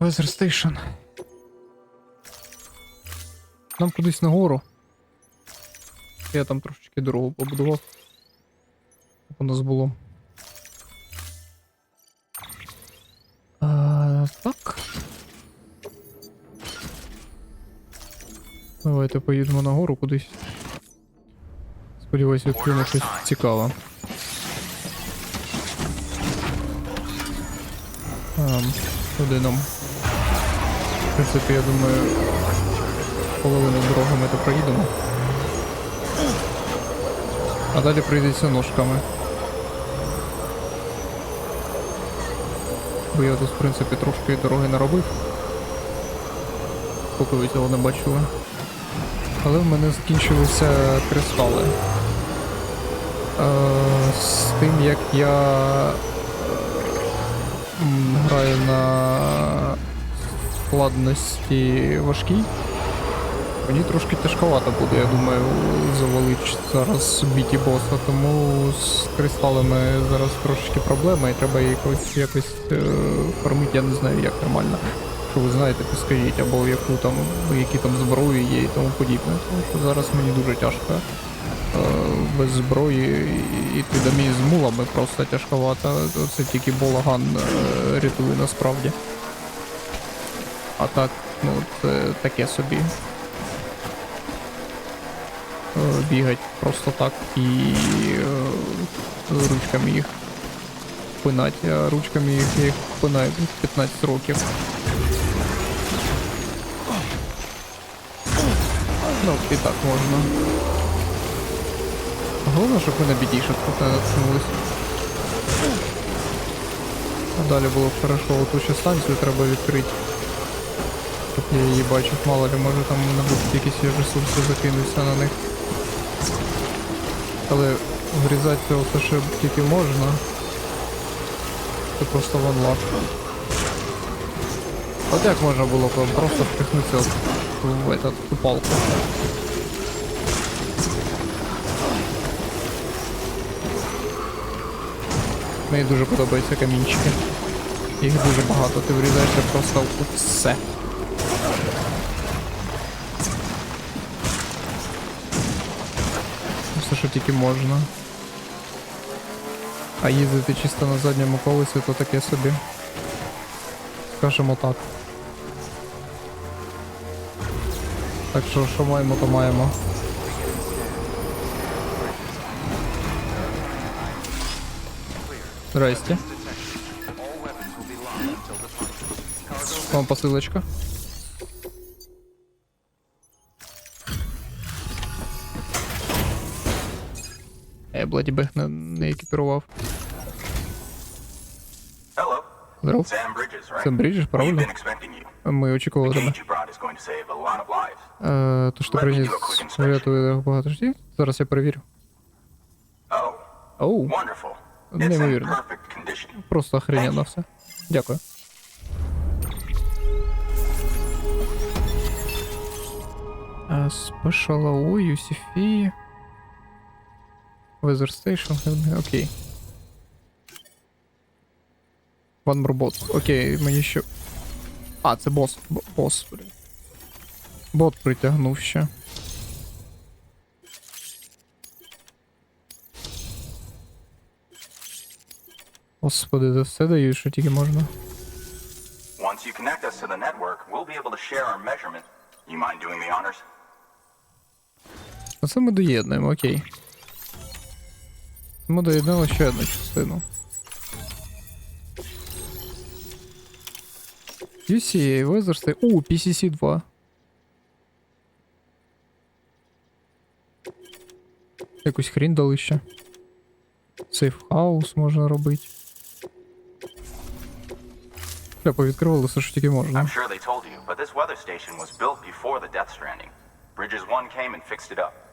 Weather Station. Нам кудись нагору. Я там трошечки дорогу побудував. Як у нас було. А, так. Давайте поїдемо нагору кудись. Сподіваюсь, відкриємо щось цікаве. Ем, Куди нам? В принципі, я думаю, половину дороги ми то проїдемо. А далі прийдеться ножками. Бо я тут, в принципі, трошки дороги наробив. Поки ви цього не бачили. Але в мене закінчилися кристали. Е, з тим, як я граю на складності важкій. Мені трошки тяжковато буде, я думаю, завалити зараз біті боса, тому з кристалами зараз трошечки проблема і треба якось якось е, фармити, я не знаю як нормально. Що ви знаєте, підскажіть, або яку там, які там зброї є і тому подібне. Тому що зараз мені дуже тяжко. Е, без зброї і йти до мій з мулами просто тяжковато. Це тільки болаган е, рятує насправді. А так, ну, це таке собі. Е, Бігать просто так і е, ручками їх пинать, а ручками їх їх пинаю 15 років. Ну, і так можна. Головне, щоб ми на бідіше тут наткнулись. А далі було хорошо, оту ще станцію треба відкрити. Щоб я її бачив, мало ли, може там не будуть якісь ресурси закинуться на них. Але врізати це все ще тільки можна. Це просто ванлап. От як можна було б просто впихнутися в этот, ту палку. Мені дуже подобаються камінчики. Їх дуже багато, ти врізаєшся просто у все. Тільки можна. А їздити чисто на задньому колесі, то таке собі. Скажемо так. Так що, що маємо, то маємо. Здрасте. Вам посилочка. Я бладі бег не, не екіпірував. Hello. Здоров. Sam Bridges, right? Sam Bridges, We've правильно? been expecting you. Ми очікували The тебе. cage you brought is going to save a lot of lives. Е, то, що приніс врятує багато життів. Зараз я перевірю. Oh, Оу, wonderful. It's in неймовірно. perfect condition. Просто охрененно все. Дякую. А, Special AO, UCFI. Weather Station, окей. One more bot. Окей, мені ще. А, це бос. Бос, блін. Бот притягнув ще. Господи, за все дають, що тільки можна. Once you connect us to the network, we'll be able to share our measurement. You mind doing the honors? А це ми доєднуємо, окей. Ми доєднали ще одну частину. UCA, Station. О, PCC 2. Якусь хрінь дали ще. Сейф хаус можна робити. Я повідкривали все, що тільки можна. I'm sure they told you, but this weather station was built before the Death Stranding. Bridges 1 came and fixed it up.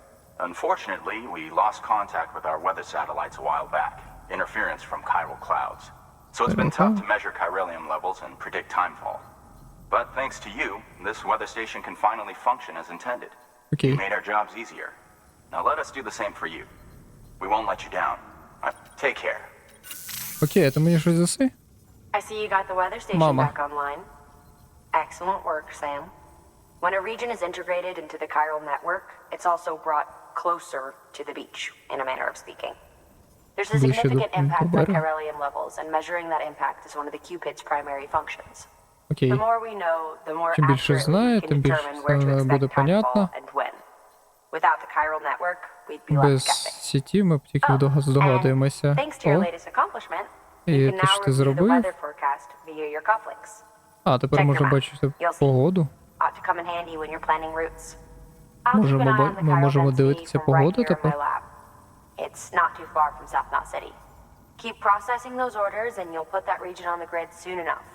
Unfortunately, we lost contact with our weather satellites a while back. Interference from chiral clouds. So it's been tough to measure chiralium levels and predict timefall. But thanks to you, this weather station can finally function as intended. Окей. You made our jobs easier. Now let us do the same for you. We won't let you down. Uh, take care. Окей, а ти мені щось заси? I see you got the weather station Mama. back online. Excellent work, Sam. When a region is integrated into the chiral network, it's also brought closer to the beach, in a manner of speaking. There's a significant impact on chiralium levels, and measuring that impact is one of the Cupid's primary functions. Окей. The more we know, the more Чим більше знає, тим більше буде понятно. timefall and when. Without the chiral network, we'd be Без сіті ми б тільки Oh, здогадуємося. О, І те, що ти зробив. а, тепер можна бачити погоду. Можемо ми можемо дивитися погоду тепер? It's not too far from South Knot City. Keep processing those orders and you'll put that region on the grid soon enough.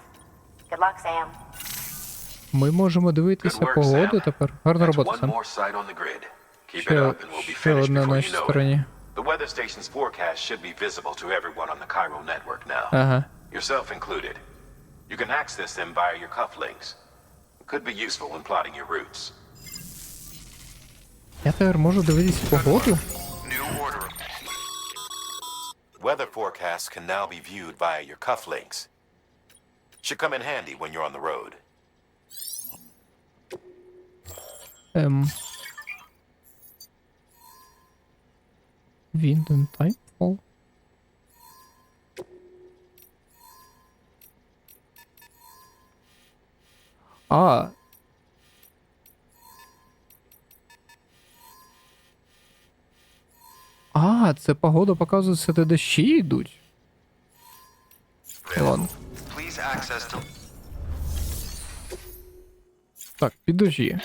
Good luck, Sam. Ми можемо дивитися work, погоду Sam. тепер. Гарна робота, it Ще, ще одна на нашій стороні. The weather station's forecast should be visible to everyone on the chiral network now, Ага. yourself included. You can access them via your cufflinks. It could be useful when plotting your routes. Я тепер можу дивитися погоду? New order. Weather forecasts can now be viewed via your cufflinks. Should come in handy when you're on the road. Ем. Wind and Timefall. А. Це погода показує, показується, де дощі йдуть. Ладно. Так, підожди.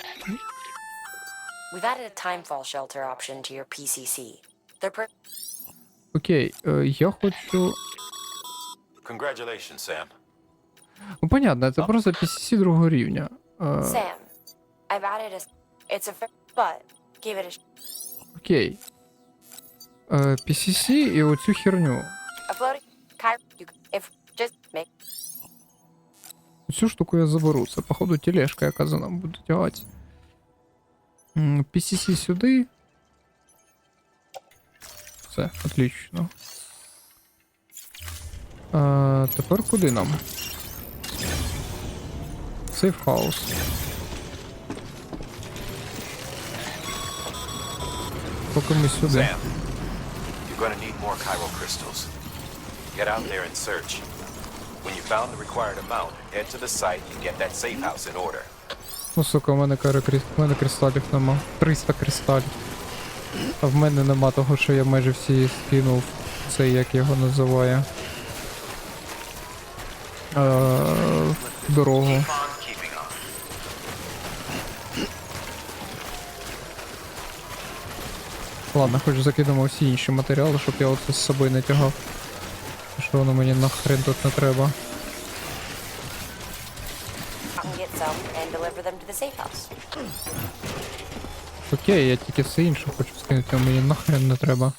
We've added a timefall shelter option to your PCC. They're per- Окей, е, я хочу. Congratulations, Sam. Ну, понятно, це просто PCC другого рівня. Е, Sam, I've added a. It's a. But give it a. Окей. Е, PCC і оцю херню. Цю штуку я заберу. Походу, тележка, яка за нами буде тягати. PCC сюди. Все, отлично. Е, тепер куди нам? Сейф хаус. Поки ми сюди. To need more chiral crystals. Get out there and search. When you found the required amount, head to the site and get that safe house in order. Ну, сука, у мене, крі- у мене кристалів нема. 300 кристалів. А в мене нема того, що я майже всі скинув. Це як його називає. Е, дорогу. Ладно, хоч закинемо всі інші матеріали, щоб я оце з собою не тягав. Що воно мені нахрен тут не треба. Окей, я тільки все інше хочу скинути, а мені нахрен не треба.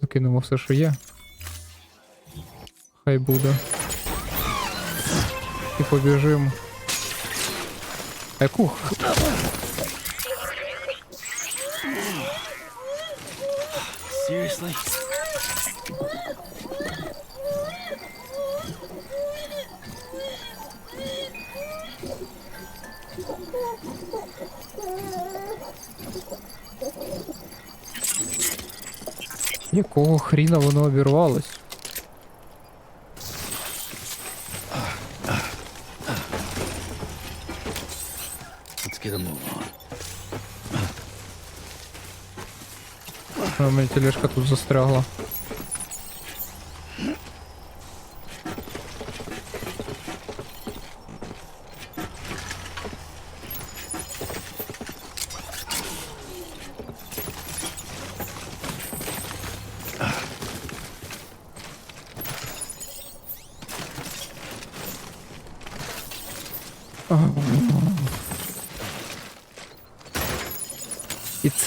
Закинемо все, що є. Хай буде. І побіжимо. А Яку? х- Seriously? Якого хріна воно обірвалось? Get a move on. А, У мене тележка тут застрягла.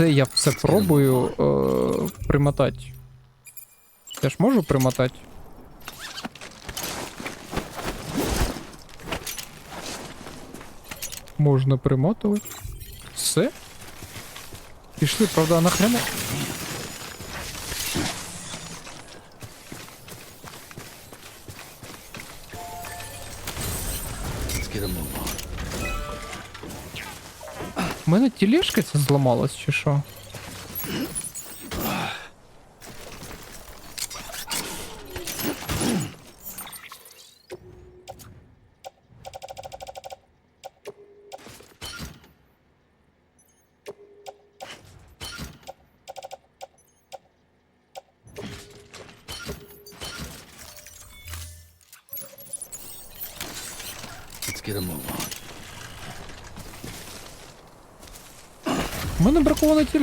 це я все пробую е, примотати. Я ж можу примотати? Можна примотувати. Все. Пішли, правда, нахрена. Let's get a move on мене тілешка ця зламалась чи що?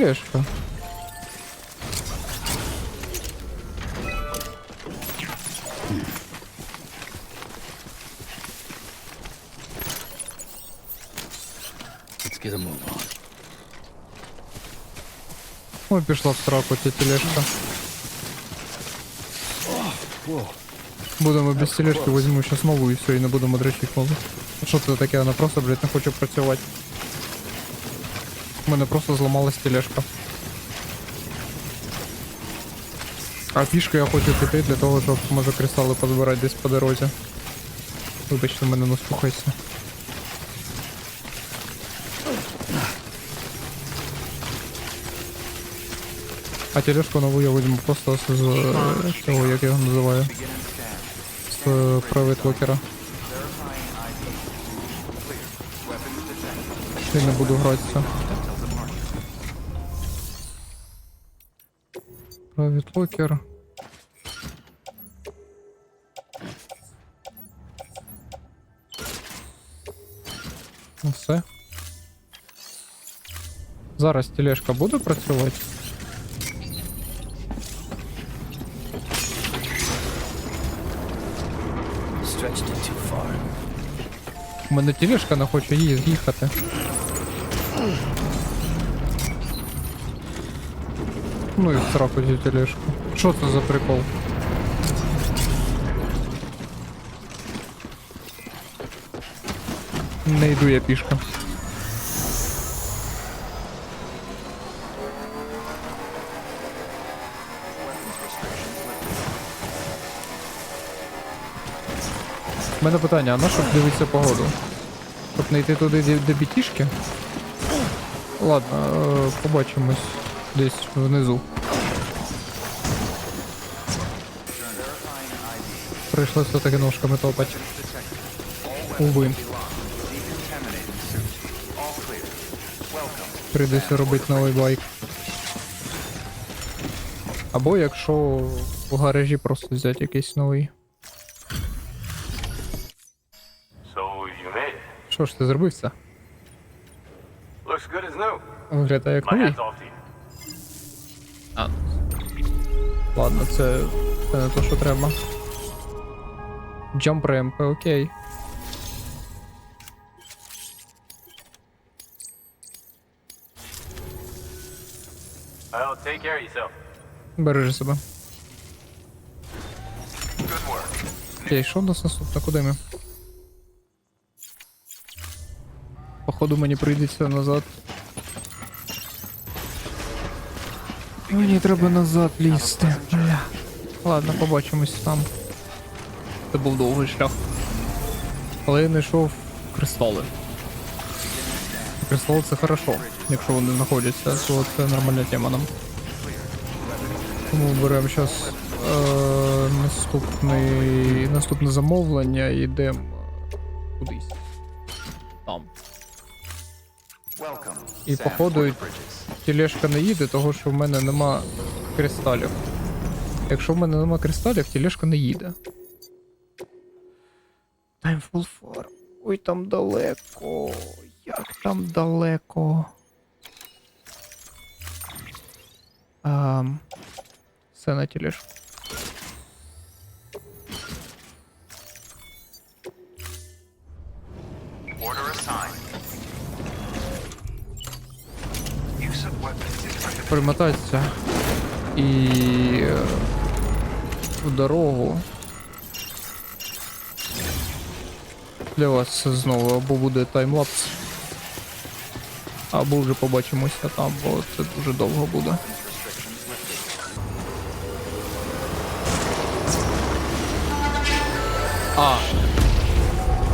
бракована тілешка. Let's get a move on. Ой, пішла в сраку ця тілешка. Будемо без тілешки, візьму щас нову і все, і не будемо дрочити нову. А Що це таке? Вона просто, блядь, не хоче працювати. У мене просто зламалась тілешка. А пішки я хочу піти для того, щоб може кристали позбирати десь по дорозі. Вибачте, мене не слухайся. А тележку нову я візьму просто з, цього, як я його називаю. З е, правитлокера. Я не буду гратися. Правитлокер. Ну все. Зараз тележка буде працювати. Stretched it too far. У мене тележка не хоче її з'їхати. Ну і в сраку цю тележку. Що це за прикол? Не йду я пішки. У мене питання, а на що дивитися погоду? Щоб не йти туди, де бітішки? Ладно, е, побачимось десь внизу. Прийшлося все-таки ножками топати. Уви. Прийдеться робити новий байк. Або якщо в гаражі просто взяти якийсь новий. Що ж ти зробив це? Виглядає як новий. Ладно, це, це не то, що треба. Jump ramp, окей. Well, take care of yourself. Бережи себе. Окей, що в нас наступне? Куди ми? Походу мені прийдеться назад. Мені треба назад лізти. Бля. Ладно, побачимось там. Це був довгий шлях. Але я знайшов кристали. Кристали це хорошо, якщо вони знаходяться, то це нормальна тема нам. Тому беремо зараз е, наступний, наступне замовлення і йдемо кудись. Там. І походу Тілешка не їде, того що в мене нема кристалів. Якщо в мене нема кристалів, тілешка не їде. Time full far. Ой, там далеко. Як там далеко. Ам, все на тілешку. Примотатися і е, в дорогу. Для вас знову або буде таймлапс. Або вже побачимося там, бо це дуже довго буде. А.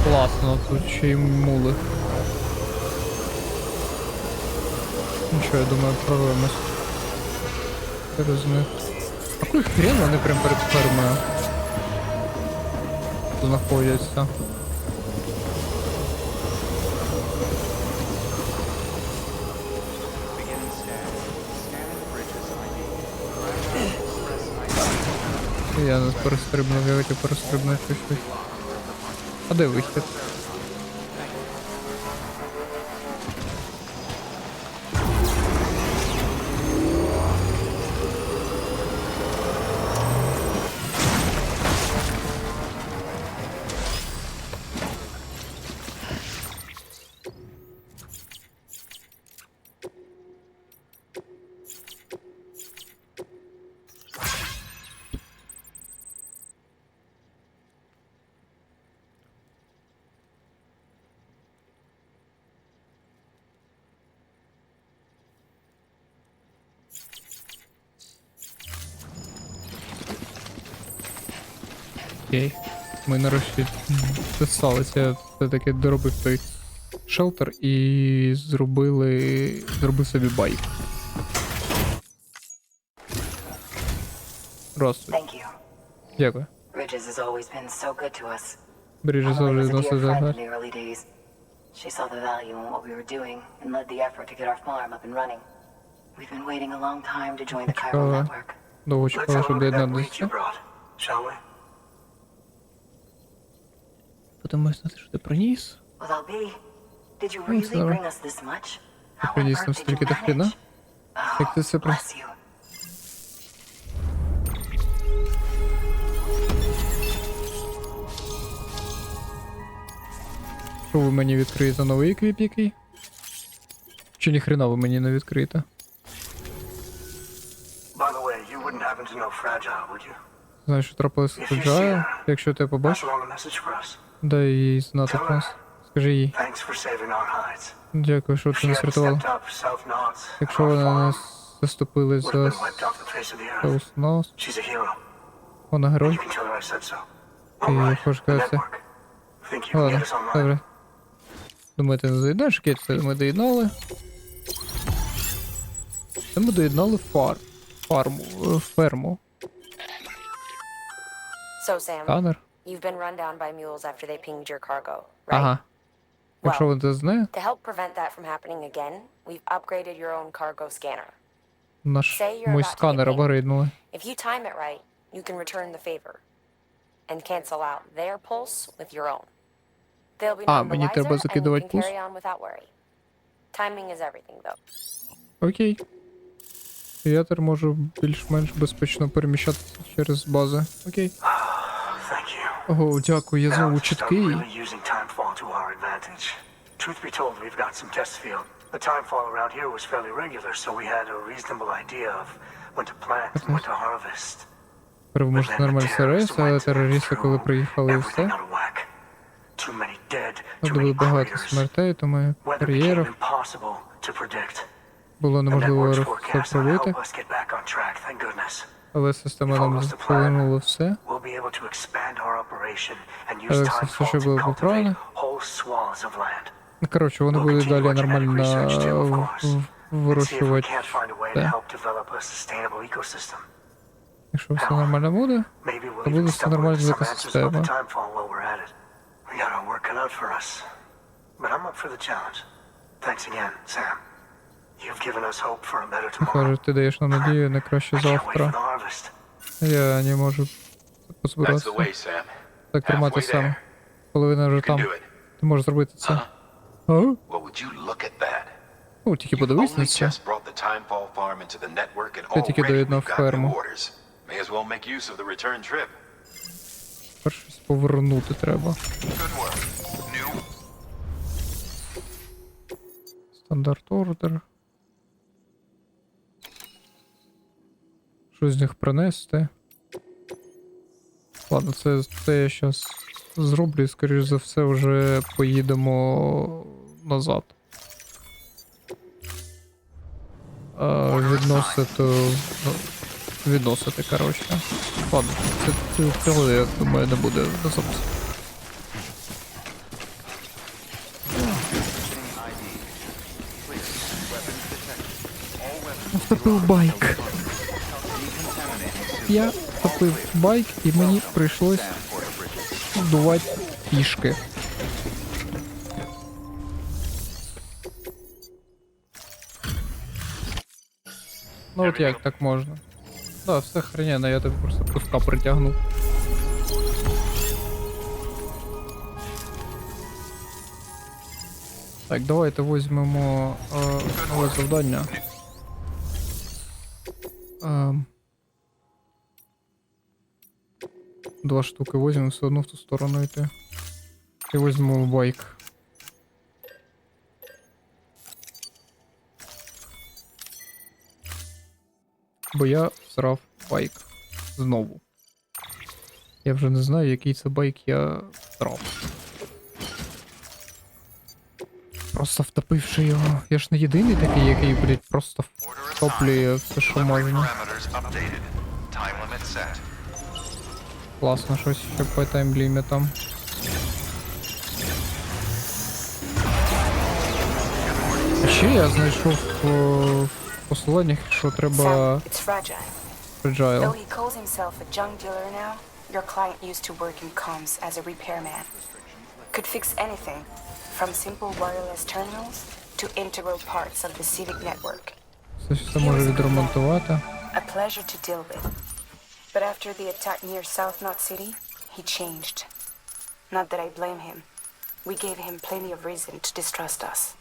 Класно, тут ще й мули. Нічого, я думаю, прорвемось. Через них. А кой хрен вони прям перед фермою знаходяться? Я не перестрибнув, я хотів перестрибнути щось. А де вихід? Писалися. Я все-таки доробив той шелтер і зробили. зробив собі байк. Раз. Дякую. Bridges has always been so good to us. Бріже Emily was a dear friend in the early days. She saw the value in what we were doing and led the effort to get our farm up and running. We've been waiting a long time to join the Chiral network. Довго Let's have a щоб look at that wheat you доєднатися. brought, shall we? Будемо знати, що ти приніс. Ну, on приніс нам стільки manage? Oh, Як ти це bless. Що ви мені відкриєте новий еквіп який? Чи ніхрена ви мені не відкриєте? Знаєш, що трапилося з Фуджаю? Якщо ти побачиш, дай їй знати про нас. Скажи їй. Дякую, що ти нас рятувала. Якщо вона нас заступили за a hero. вона герой. right, хочеш can Ладно, добре. Думаю, ти не доєднаєш Кейт, це ми доєднали. Це ми доєднали фар. Фарму. е, Ферму. Танер. you've been run down by mules after they pinged your cargo, right? Ага. Якщо Well, він це знає, To help prevent that from happening again, we've upgraded your own cargo scanner. наш Say you're мой about to сканер get paid. апгрейднули. If you time it right, you can return the favor and cancel out their pulse with your own. They'll be А, none the мені wiser, треба and you закидувати can пульс? carry on without worry. Timing is everything, though. Окей. Я тепер можу більш-менш безпечно переміщатися через бази. Окей. Ого, дякую, я знову чіткий. Truth be told, we've got some test field. The timefall around here was fairly regular, so we had a reasonable idea of when to plant and when to harvest. Then the нормально terrorists але терористи, коли приїхали і все. out of whack. Too many dead, too Було багато смертей, тому кар'єрів було неможливо network's Але система нам повернула все. Але все, що було поправлено. Ну, коротше, вони будуть далі нормально вирощувати. Якщо все нормально буде, то буде все нормально з екосистемою. But I'm up for the challenge. Thanks again, Sam. You've given us hope for a better tomorrow. Кажуть, ти даєш нам надію на краще завтра. Я не можу позбиратися. Так тримати сам. Половина вже там. Ти можеш зробити це. А? О, тільки подивись на це. Ти тільки доєднав ферму. щось повернути треба. Стандарт ордер. Що з них принести? Ладно, це, це я зараз зроблю і, скоріш за все, вже поїдемо назад. А, відносити. ну, Відносити, коротше. Ладно, це, цього, я думаю, не буде записі. Втопив байк. Я втопив байк і мені прийшлось здувати пішки. Ну от як так можна? Да, все хренено, я тобі просто куска притягнув. Так, давайте візьмемо е, нове завдання. Ем. Два штуки візьмемо, все одно в ту сторону йти. І візьмемо байк. Бо я всрав байк. Знову. Я вже не знаю, який це байк я всрав. Просто втопивши його. Я ж не єдиний такий, який, блядь, просто втоплює все, що можна. Класно щось ще по таймлімітам. А Ще я знайшов е, в посиланнях, що треба fragile. your client used to work in comms as a repairman. Could fix anything, from simple wireless terminals to integral parts of the civic network. Це все може відремонтувати. A pleasure to deal with. But after the attack near South Knot City, he changed. Not that I blame him. We gave him plenty of reason to distrust us.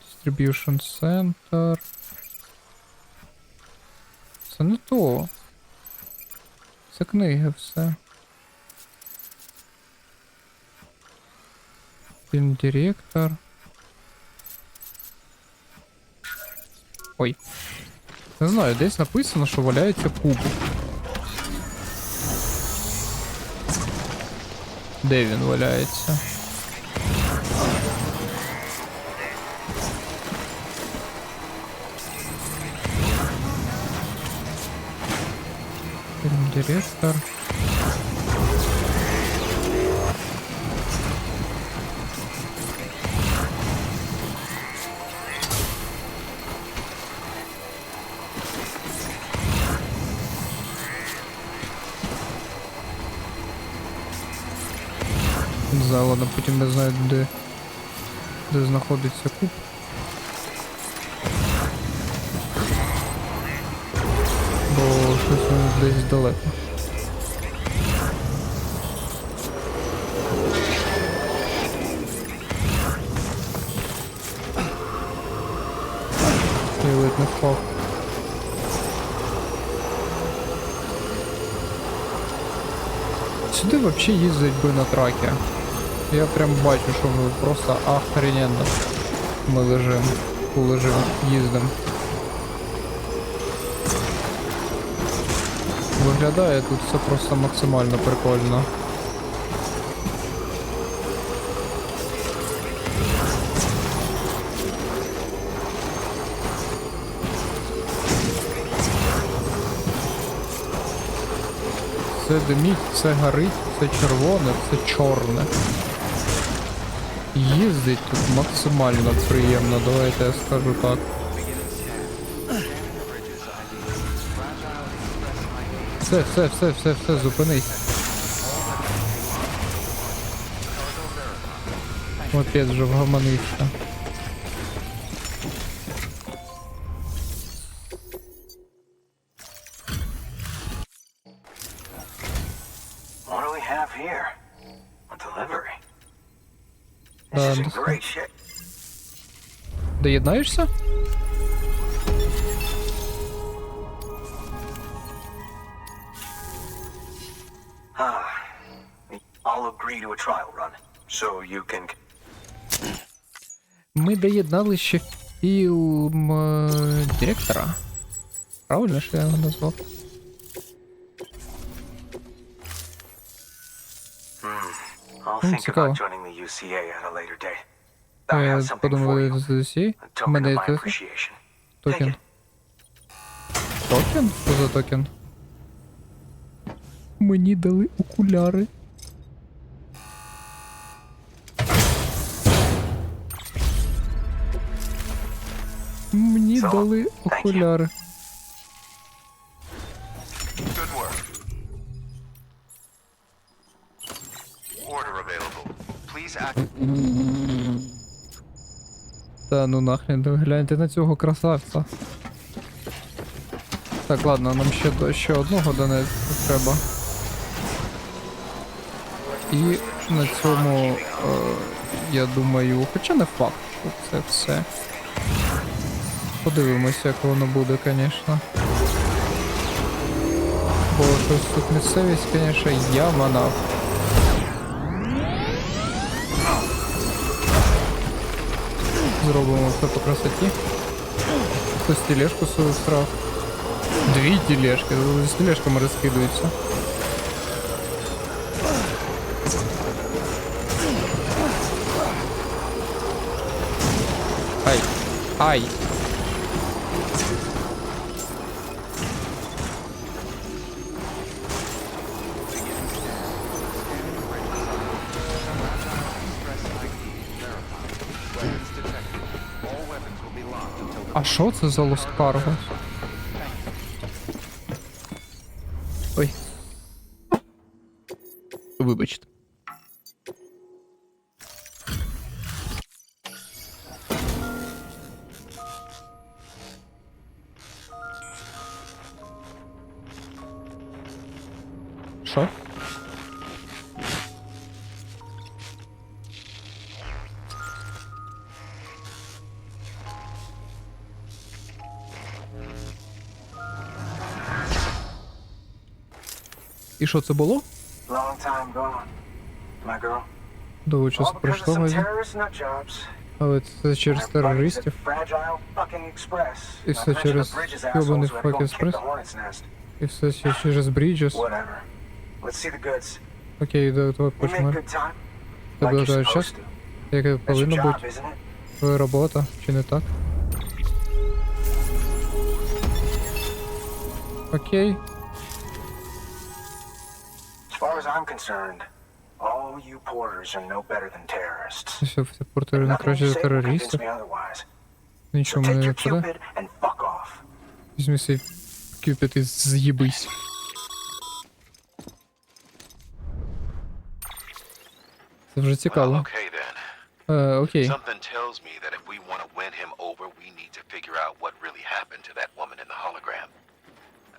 Distribution Center. Це не то. Це книги все. Фільм-директор. Ой. Не знаю, десь написано, що валяється куб. Де він валяється? Фільм-директор. Знаю, потім не знаю, де, де знаходиться куб. Бо щось він десь далеко. Сюди вообще їздить би на траке. Я прям бачу, що ми просто охрененно ми лежим, лежим, їздим. Виглядає тут все просто максимально прикольно. Це диміть, це горить, це червоне, це чорне. Їздить тут максимально приємно, давайте я скажу так. Все, все, все, все, все, зупинись. Опять же вгаманився. Can. Ми доєднали ще фільм директора. Правильно що я його назвав? Hmm, think цікаво. You. з усі. У мене. Take токен. Токен? Що за токен? Мені дали окуляри. Мені So, дали окуляри. Order available. Please act. Та ну нахрен, гляньте на цього красавця. Так, ладно, нам ще, ще одного донести треба. І на цьому, е, я думаю, хоча не факт, що це все. Подивимося, як воно буде, звісно. Бо щось тут місцевість, звісно, я манав. Зробимо все по красоті. Хтось тележку свою всрав. Дві тележки, з тележками розкидаються. Ай. Ай. А що це за Lost Cargo? Ой. Вибачте. Що це було? Довго часу пройшло, nutjobs. але це через терористів. І все через the hornet's nest. І все через goods. Окей, да, давай почнемо. Тебе дають час, як і повинно бути. Твоя робота, чи не так? Окей. As far as I'm concerned, all you porters are no better than terrorists. Все, все портери не Nothing you краще за say will convince терористів. me otherwise. So Нічого take мене не your туди. cupid and fuck off. Візьми свій кюпіт і з'їбись. Це вже Well, цікаво. okay then. Е, окей. Something tells me that if we want to win him over, we need to figure out what really happened to that woman in the hologram.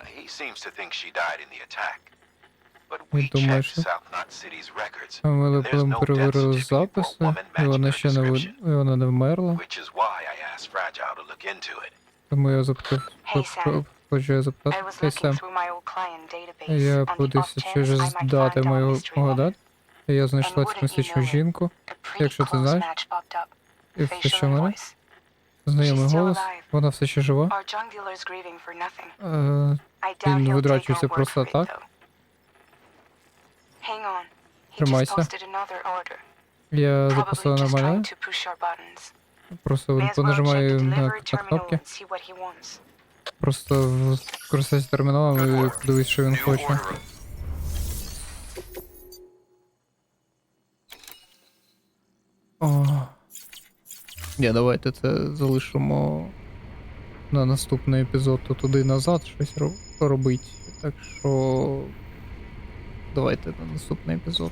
Uh, he seems to think she died in the attack. But we Він думає, checked що- South Knot City's records. А Ми death перевірили записи, і вона ще не ви- вона не вмерла. Which is why I asked Fragile to look it. Тому я запитав, хочу я запитати. I was Хей, looking Сем. through my old client database Я подивився через дати дат. І я знайшла цю it, жінку. Якщо ти знаєш, match popped up. і все, що мене, знайомий голос, вона все ще жива. Our junk dealer's grieving for nothing. Е, I doubt Він word просто так. Though. Hang on. He just Тримайся. posted another order. Я Probably записала just нормально. trying to push our buttons. Просто as well check понажимаю на, delivery на terminal кнопки. and see what he wants. Просто в- користуюсь терміналом і подивись, що він New хоче. order. О. Ні, давайте це залишимо на наступний епізод, то туди назад щось ро- робить. Так що. Давайте на наступний епізод.